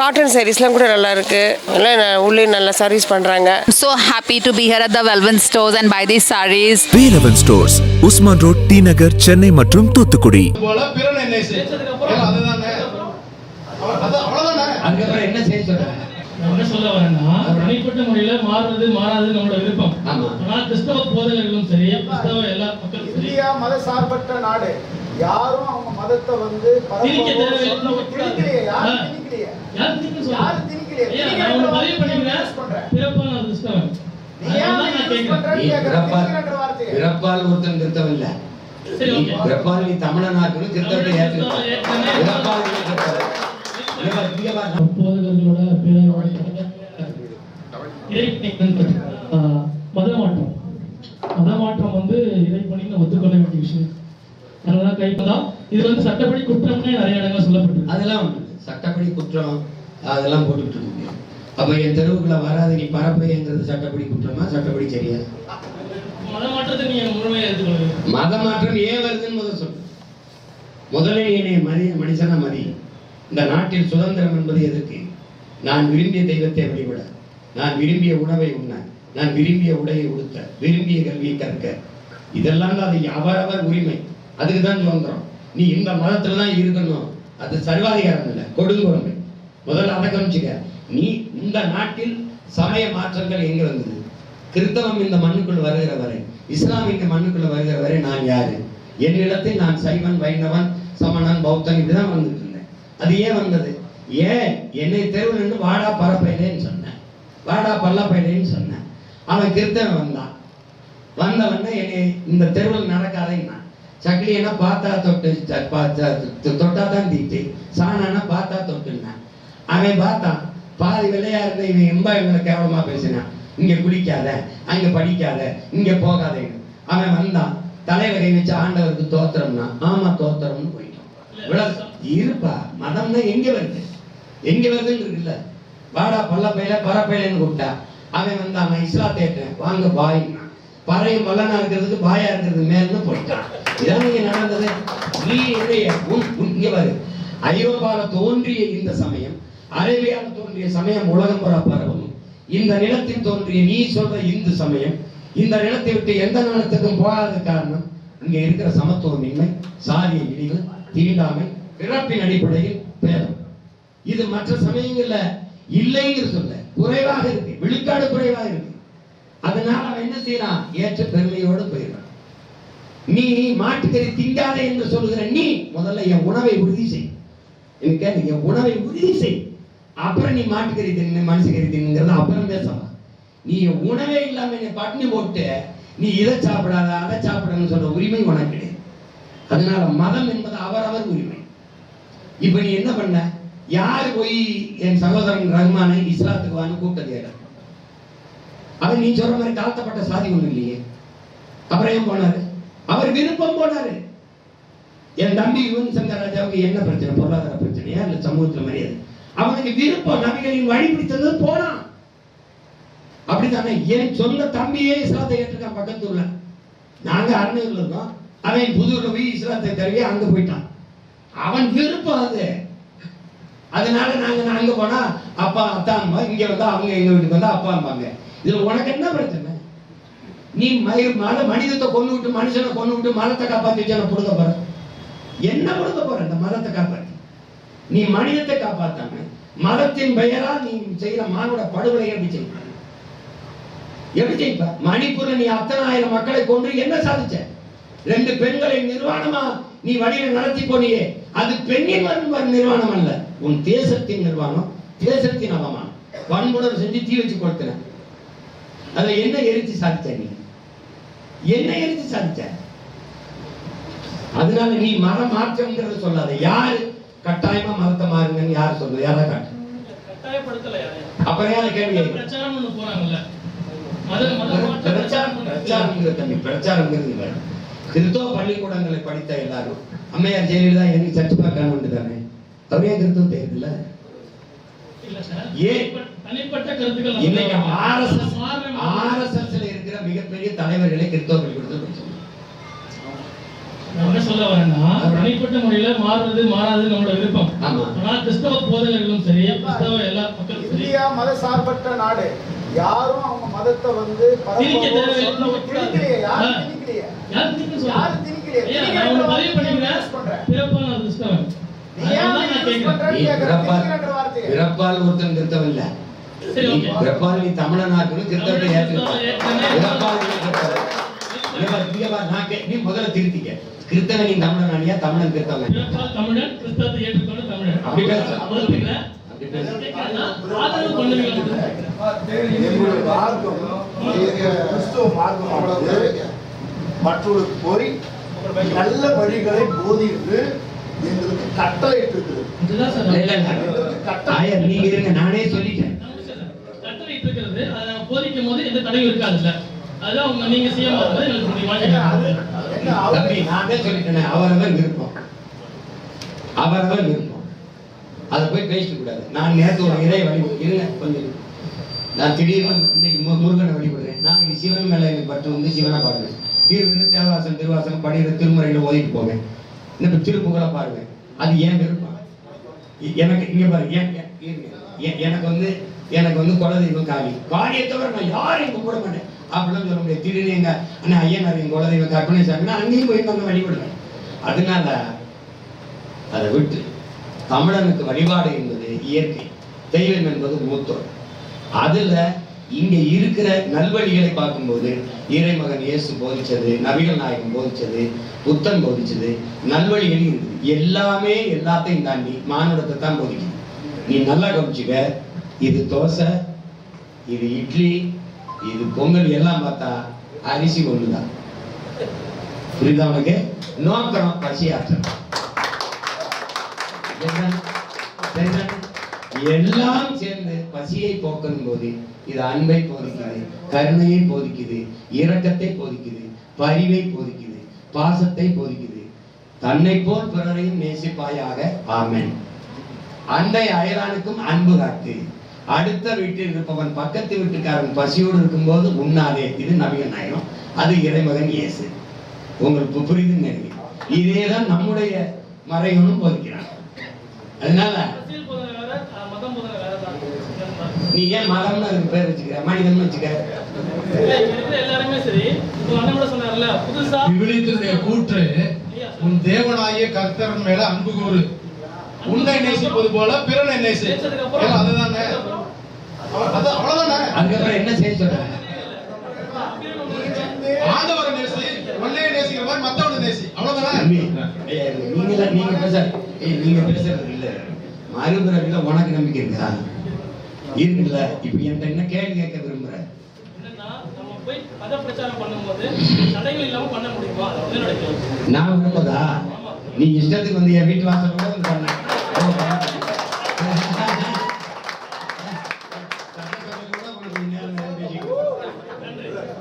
Cotton சாரீஸ்லாம் கூட நல்லா இருக்கு எல்லாம் உள்ளே நல்லா சர்வீஸ் பண்ணுறாங்க I'm so happy to be here at the Velvet stores and buy these sarees. Velavan stores Usman road T Nagar Chennai மற்றும் தூத்துக்குடி. போல பிறன் என்ன செய்யும் அதுதானே அது அவ்வளவுதானே? அதுக்கப்புறம் என்ன செய்ய சொல்றாங்க நான் என்ன சொல்ல வரேன்னா தனிப்பட்ட முறையில மாறுறது மாறாது நம்மளோட விருப்பம். கிறிஸ்தவ போதகர்களும் சரி கிறிஸ்தவ எல்லா மக்களும் சரி. இந்தியா மத சார்பற்ற நாடு. யாரும் அவங்க மதத்தை வந்து தேவையில்லை, திணிக்கலையே யாரும் திணிக்க யாரு சொல்றாங்க? திணிக்கலையே நான் ஒண்ணு பதிவு பண்ணிக்கிறேன். பிறப்பா நான் கிறிஸ்தவன். பிறப்பால் ஒருத்தன் இல்ல. பிறப்பால் நீ தமிழனாக்கணும் ஏற்றுக்கணும் பிறப்பால் மதமாற்றம். மதமாற்றம் வந்து இறைப்பணின்னு ஒத்துக்கொள்ள வேண்டிய விஷயம். அதனால கைப்பதான் இது வந்து சட்டப்படி குற்றம்னே நிறைய இடங்கள் சொல்லப்பட்டிருக்கு. அதெல்லாம். சட்டப்படி குற்றம் அதெல்லாம் போட்டுக்கிட்டு இருக்கு அப்ப என் தெருவுக்குள்ள வராத நீ பரப்பைங்கிறது சட்டப்படி குற்றமா சட்டப்படி சரியா? மத மாற்றம் ஏன் வருதுன்னு முதல் சொல்லு முதல்ல என்னை மதி மனுஷனா மதி. இந்த நாட்டில் சுதந்திரம் என்பது எதற்கு? நான் விரும்பிய தெய்வத்தை வழிபட நான் விரும்பிய உணவை உண்ண நான் விரும்பிய உடையை உடுத்த விரும்பிய கல்வியை கற்க. இதெல்லாம் தான் அது அவரவர் உரிமை. அதுக்கு தான் சுதந்திரம். நீ இந்த மதத்துல தான் இருக்கணும். அது சர்வாதிகாரம் இல்லை. கொடுங்கோன்மை முதல்ல அதை கவனிச்சுக்க. நீ இந்த நாட்டில் சமய மாற்றங்கள் எங்க வந்தது? கிறிஸ்தவம் இந்த மண்ணுக்குள் வருகிற வரை இஸ்லாம் இந்த மண்ணுக்குள்ள வருகிற வரை நான் யாரு? என்னிடத்தில் நான் சைவன் வைணவன் சமணன் பௌத்தன் இப்படிதான் வந்துட்டு இருந்தேன் அது ஏன் வந்தது? ஏன்? என்னை தெருவில் நின்று வாடா பரப்பையிலேன்னு சொன்னேன். வாடா பல்லப்பையிலேன்னு சொன்னேன். அவன் கிறிஸ்தவன் வந்தான். வந்தவன என்னை இந்த தெருவில் நடக்காதேன்னா சக்கிலியனா பார்த்தா தொட்டு பார்த்தா தொட்டா தான் தீட்டு. சாணானா பார்த்தா தொட்டுனான். அவன் பார்த்தான். பாதி வெள்ளையா இருந்த இவன் எம்ப இவங்களை கேவலமா பேசினான். இங்க குளிக்காத அங்க படிக்காத இங்க போகாதேன்னு. அவன் வந்தான். தலைவரை வச்சு ஆண்டவருக்கு தோத்திரம்னா ஆமா தோத்திரம்னு போயிட்டான். இருப்பா இருப்பா. தான் எங்க வருது? எங்க வருதுன்னு இருக்குல்ல. வாடா பல்லப்பையில பரப்பையிலன்னு கூப்பிட்டா. அவன் வந்தான். நான் இஸ்லாத்தேட்டேன் வாங்க பாய்னா பறையும் பலனா இருக்கிறதுக்கு பாயா இருக்கிறது மேல்னு போட்டான். இதான் இங்க நடந்தது. நீ இதைய இங்க பாரு. ஐரோப்பாவில் தோன்றிய இந்த சமயம் அரேபியாவில் தோன்றிய சமயம் உலகம் புற பரவும். இந்த நிலத்தில் தோன்றிய நீ சொல்ற இந்து சமயம் இந்த நிலத்தை விட்டு எந்த நிலத்துக்கும் போகாத காரணம் இங்க இருக்கிற சமத்துவமின்மை சாதிய இழிவு தீண்டாமை பிறப்பின் அடிப்படையில் பேதம். இது மற்ற சமயங்கள்ல இல்லைங்கிற சொல்ல. குறைவாக இருக்கு. விழுக்காடு குறைவாக இருக்கு. அதனால அவன் என்ன செய்யறான்? ஏற்ற பெருமையோடு போயிடுறான். நீ மாட்டுக்கறி திங்காத என்று சொல்லுகிற நீ முதல்ல என் உணவை உறுதி செய். எனக்கு என் உணவை உறுதி செய். அப்புறம் நீ மாட்டுக்கறி தின்னு மனுஷக்கறி தின்னுங்கிறத அப்புறம் பேசலாம். நீ என் உணவே இல்லாம என்னை பட்டினி போட்டு நீ இதை சாப்பிடாத அதை சாப்பிடணும்னு சொல்ற உரிமை உனக்கு கிடையாது. அதனால மதம் என்பது அவரவர் உரிமை. இப்ப நீ என்ன பண்ண? யார் போய் என் சகோதரன் ரஹ்மானை இஸ்லாத்துக்கு வான்னு கூப்பிட்டது அவர் அவன் நீ சொல்ற மாதிரி தாழ்த்தப்பட்ட சாதி ஒன்று இல்லையே. அப்புறம் ஏன் போனாரு. அவர் விருப்பம் போனாரு. என் தம்பி யுவன் சங்கர் ராஜாவுக்கு என்ன பிரச்சனை? பொருளாதார பிரச்சனையா இல்ல சமூகத்துல மரியாதை? அவனுக்கு விருப்பம் நபிகளின் வழி பிடித்தது போனான் அப்படித்தானே? என் சொந்த தம்பியே இஸ்லாத்தை ஏற்றுக்கான் பக்கத்தூர்ல. நாங்க அருணையூர்ல இருக்கோம். அவன் புதூர்ல போய் இஸ்லாத்தை தருவி அங்க போயிட்டான். அவன் விருப்பம் அது. அதனால நாங்க அங்க போனா அப்பா அத்தாம்பா இங்க வந்தா அவங்க எங்க வீட்டுக்கு வந்தா அப்பாம்பாங்க இதுல உனக்கு என்ன பிரச்சனை? நீ மய மத மனிதத்தை கொண்டு விட்டு மனுஷனை கொண்டு விட்டு மரத்தை காப்பாத்தி வச்சு என்ன கொடுக்க போற? என்ன கொடுக்க போற இந்த மரத்தை காப்பாத்தி? நீ மனிதத்தை காப்பாத்தாம மதத்தின் பெயரால் நீ செய்யற மானுட படுகொலை எப்படி செய்ய எப்படி செய்ப்ப? மணிப்பூர்ல நீ அத்தனை ஆயிரம் மக்களை கொண்டு என்ன சாதிச்ச? ரெண்டு பெண்களை நிர்வாணமா நீ வழியில நடத்தி போனியே. அது பெண்ணின் வரும் நிர்வாணம் அல்ல. உன் தேசத்தின் நிர்வாணம் தேசத்தின் அவமானம். வன்முடர் செஞ்சு தீ வச்சு கொடுத்தன அதுல என்ன எரிச்சு சாதிச்ச நீ? என்ன எரிச்சு சாதிச்ச அதனால நீ மத மாற்றம்ங்கிறத சொல்லாத. யாரு? கட்டாயமா மதத்தை மாறுங்கன்னு யாரு சொல்றது? யாரா காட்டு. அப்புறம் யாரை? கேள்வி? பிரச்சாரம் ஒண்ணு போறாங்கல்ல. பிரச்சாரம் பிரச்சாரம்ங்கிற தம்பி பிரச்சாரம்ங்கிறது வேற கிறிஸ்தவ பள்ளிக்கூடங்களை படித்த எல்லாரும் அம்மையார் ஜெயலலிதா எனக்கு சர்ச் பார்க்க தானே? அவர் கிறிஸ்தவ சார். ஏன்? தனிப்பட்ட கருத்துக்கள் இன்னைக்கு ஆர்எஸ்எஸ் மாறுற ஆர்எஸ்எஸ்ல இருக்கிற மிகப்பெரிய தலைவர்களை கிறிஸ்தவ பள்ளிக்கூடத்தில் படிச்சாங்க நான் என்ன சொல்ல வரேன்னா தனிப்பட்ட முறையில மாறுறது மாறாது நம்மளோட விருப்பம் ஆமா. ஆனால் கிறிஸ்தவ போதகர்களும் சரி கிறிஸ்தவ மத சார்பற்ற நாடு யாரும் அவங்க மதத்தை வந்து திணிக்க தேவையில்லை. திணிக்கலையே யாரும். திணிக்கலையே யார் திணிக்க யாரு சொல்றாங்க? திணிக்கலையே? நான் பதிவு பண்ணிக்கிறேன். நான் கிறிஸ்தவன். பிறப்பால் ஒருத்தன் கிறிஸ்தவன் இல்ல சரி, நீ ஓகே. பிறப்பால் நீ தமிழனாக்கணும் கிறிஸ்தவத்தை தமிழ் ஏற்றுக்கணும் நீ முதல்ல திருத்திக்க. கிறிஸ்தவன் நீ தமிழன் அணியா தமிழன் கிறிஸ்தவன் பிறப்பால் தமிழன், கிறிஸ்தவத்தை ஏற்றுக்கொண்ட தமிழன். அப்படி மற்றொரு பொறி நல்ல வழிகளை போதித்து எங்களுக்கு கட்டளையிட்டு இருக்குது. ஆயர் நீங்க இருங்க நானே சொல்லிட்டேன் கட்டளையிட்டு இருக்கிறது, அதை தடையும் இருக்காதுல்ல. அதுதான் உங்க நீங்க செய்ய போது எங்களுக்கு முடியுமா? நான் தான் சொல்லிட்டேனே அவரவர் விருப்பம். அவரவர் விருப்பம். அதை போய் பேசிக்க கூடாது. நான் நேரத்து ஒரு இறை வழிபடு இருங்க கொஞ்சம். நான் திடீர்னு இன்னைக்கு முருகனை வழிபடுறேன் நான் இன்னைக்கு சிவன் மேல எனக்கு பட்டு வந்து சிவனை பாடுவேன். இருவிருந்து தேவாசம் திருவாசகம் படிக்கிற திருமுறையில ஓதிட்டு போவேன். இந்த திருப்புகளை பாடுவேன். அது ஏன் விருப்பம். எனக்கு இங்க பாரு ஏன் ஏன் இருங்க. எ- எனக்கு வந்து எனக்கு வந்து குலதெய்வம் காளி காளியை தவிர நான் யாரையும் கும்பிட மாட்டேன். அப்படிலாம் சொல்ல முடியாது. திடீர்னு எங்க அண்ணா ஐயனார் என் குலதெய்வம் கற்பனை சாமி அங்கேயும் போய் வந்து வழிபடுவேன். அதனால அதை விட்டு தமிழனுக்கு வழிபாடு என்பது இயற்கை. தெய்வம் என்பது மூத்தோர். அதுல இங்க இருக்கிற நல்வழிகளை பார்க்கும்போது இறைமகன் இயேசு போதிச்சது நபிகள் நாயகம் போதிச்சது புத்தன் போதிச்சது நல்வழிகள் இருக்குது எல்லாமே எல்லாத்தையும் தாண்டி மானுடத்தை தான் போதிக்குது. நீ நல்லா கவனிச்சுக்க. இது தோசை இது இட்லி இது பொங்கல் எல்லாம் பார்த்தா அரிசி ஒண்ணுதான். புரியுதா உனக்கு? நோக்கம் பசியாற்றம் சரிதான்? எல்லாம் சேர்ந்து பசியை போக்கணும் போது இது அன்பை போதிக்குது கருணையை போதிக்குது இரக்கத்தை போதிக்குது பரிவை போதிக்குது பாசத்தை போதிக்குது. தன்னை போல் பிறரையும் நேசிப்பாயாக ஆமென். அண்டை அயலானுக்கும் அன்பு காட்டு அடுத்த வீட்டில் இருப்பவன் பக்கத்து வீட்டுக்காரன் பசியோடு இருக்கும்போது உண்ணாதே. இது நவீன நாயகம். அது இறைமகன் இயேசு. உங்களுக்கு புரியுதுன்னு நினைக்கிறேன். இதேதான் நம்முடைய மறைவனும் போதிக்கிறான். அதனால நீ ஏன் மதம்னு அதுக்கு பேர் வச்சுக்கிற? மனிதன் வச்சுக்க இல்ல, எல்லாருமே சரி விவிலியத்தினுடைய கூற்று உன் தேவனாகிய கர்த்தரன் மேல அன்பு கூறு. உன்னை நேசிப்பது போல பிறனை நேசி. அதுதானே? அதுக்கப்புறம் என்ன செய்ய சொல்ற ஆண்டவரை நேசி உன்னையே நேசிக்கிற மாதிரி மத்தவனை நேசி. அவ்வளவுதானே? தம்பி, ஏய், நீங்க நீங்க பேச ஏய், நீங்க பேசுறது இல்ல. மறுபிறவில உனக்கு நம்பிக்கை இருக்கா? இருக்குல்ல இப்ப என்கிட்ட என்ன கேள்வி கேட்க விரும்புற? என்னன்னா நம்ம போய் மத பிரச்சாரம் பண்ணும்போது தடைகள் இல்லாம பண்ண முடியுமா? அது வந்து நடக்கும் நான் விரும்பதா நீ இஷ்டத்துக்கு வந்து என் வீட்டு வாசல் கூட